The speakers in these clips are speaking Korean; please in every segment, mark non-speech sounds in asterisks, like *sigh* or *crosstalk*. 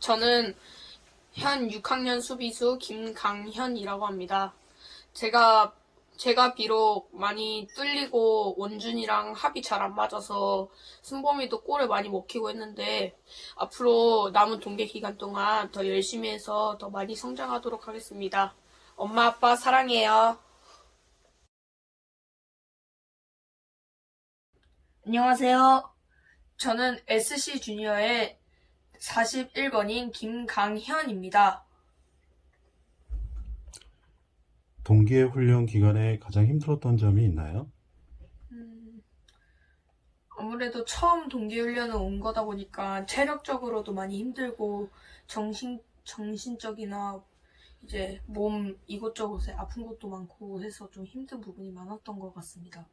저는 현 6학년 수비수 김강현이라고 합니다. 제가 제가 비록 많이 뚫리고 원준이랑 합이 잘 안 맞아서 승범이도 골을 많이 먹히고 했는데 앞으로 남은 동계 기간 동안 더 열심히 해서 더 많이 성장하도록 하겠습니다. 엄마 아빠 사랑해요. 안녕하세요. 저는 SC 주니어의 41번인 김강현입니다. 동계 훈련 기간에 가장 힘들었던 점이 있나요? 음, 아무래도 처음 동계훈련을 온 거다 보니까 체력적으로도 많이 힘들고 정신 정신적이나 이제 몸 이곳저곳에 아픈 것도 많고 해서 좀 힘든 부분이 많았던 것 같습니다.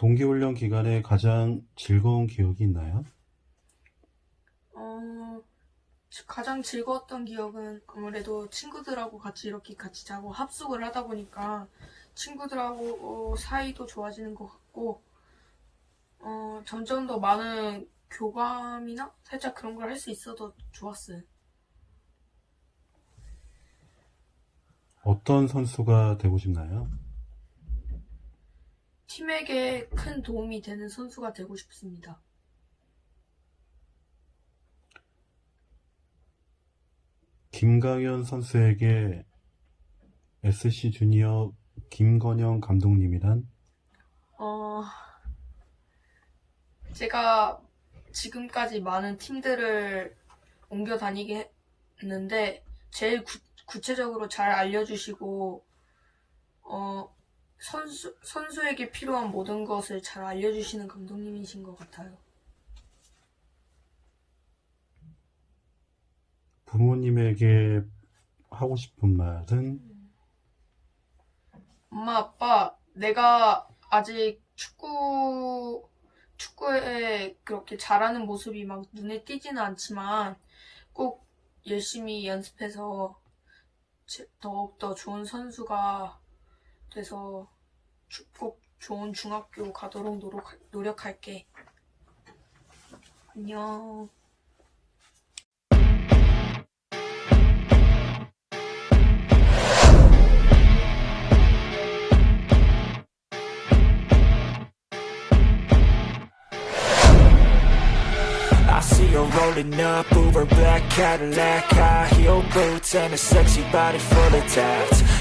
동계 훈련 기간에 가장 즐거운 기억이 있나요? 어, 가장 즐거웠던 기억은 아무래도 친구들하고 같이 이렇게 같이 자고 합숙을 하다 보니까 친구들하고 어, 사이도 좋아지는 것 같고, 어, 점점 더 많은 교감이나 살짝 그런 걸 할 수 있어서 좋았어요. 어떤 선수가 되고 싶나요? 팀에게 큰 도움이 되는 선수가 되고 싶습니다. 김강현 선수에게 SC 주니어 김건영 감독님이란 어, 제가 지금까지 많은 팀들을 옮겨 다니게 했는데, 제일 구, 구체적으로 잘 알려주시고, 어, 선수, 선수에게 필요한 모든 것을 잘 알려주시는 감독님이신 것 같아요. 부모님에게 하고 싶은 말은 엄마, 아빠, 내가 아직 축구, 축구에 그렇게 잘하는 모습이 막 눈에 띄지는 않지만 꼭 열심히 연습해서 제- 더욱더 좋은 선수가 돼서 주- 꼭 좋은 중학교 가도록 노력, 노력할게. 안녕. Rolling up, Uber black Cadillac High heel boots and a sexy body full of tats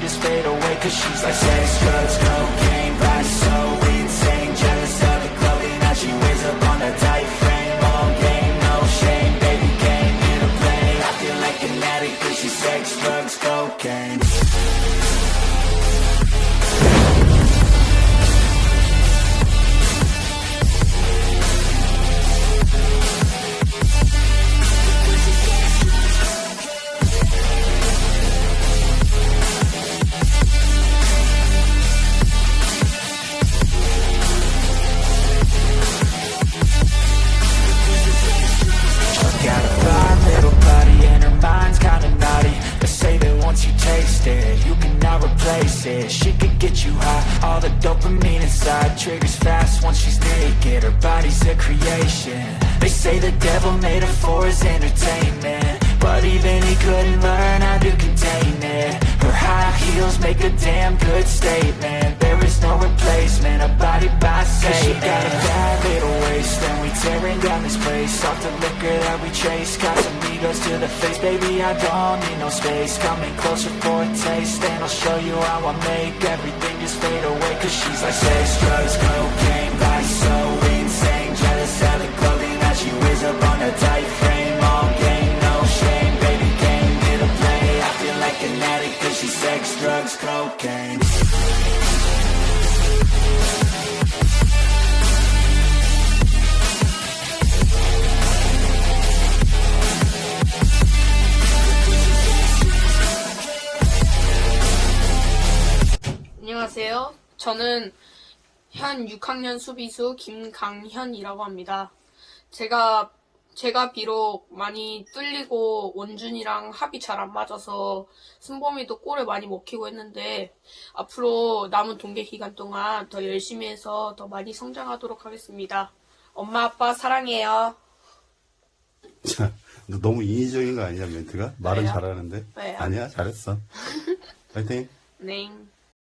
just fade away Cause she's like sex, drugs, cocaine all the dopamine inside Triggers fast once she's naked, her body's a creation. They say the devil made her for his entertainment. But even he couldn't learn how to contain it. Her high heels make a damn good statement. There is no replacement, a body by Satan place Off the liquor that we chase. Got some egos to the face. Baby, I don't need no space. Coming closer for a taste And I'll show you how I make everything just fade away. Cause she's like sex, drugs, cocaine 저는 현 6학년 수비수 김강현이라고 합니다. 제가 제가 비록 많이 뚫리고 원준이랑 합이 잘 안 맞아서 순범이도 골을 많이 먹히고 했는데 앞으로 남은 동계 기간 동안 더 열심히 해서 더 많이 성장하도록 하겠습니다. 엄마 아빠 사랑해요. 자, 너 너무 인위적인 거 아니야, 멘트가? 말은 왜요? 잘하는데. 왜요? 아니야, 잘했어. *laughs* 파이팅. 네.